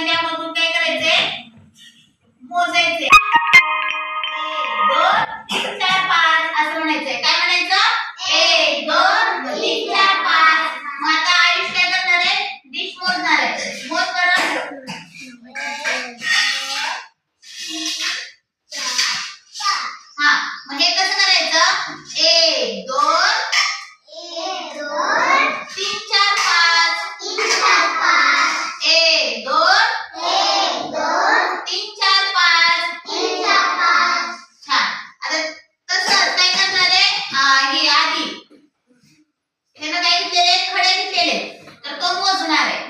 त्यामधून काय करायचंय मोजायचे एक दोन una vez.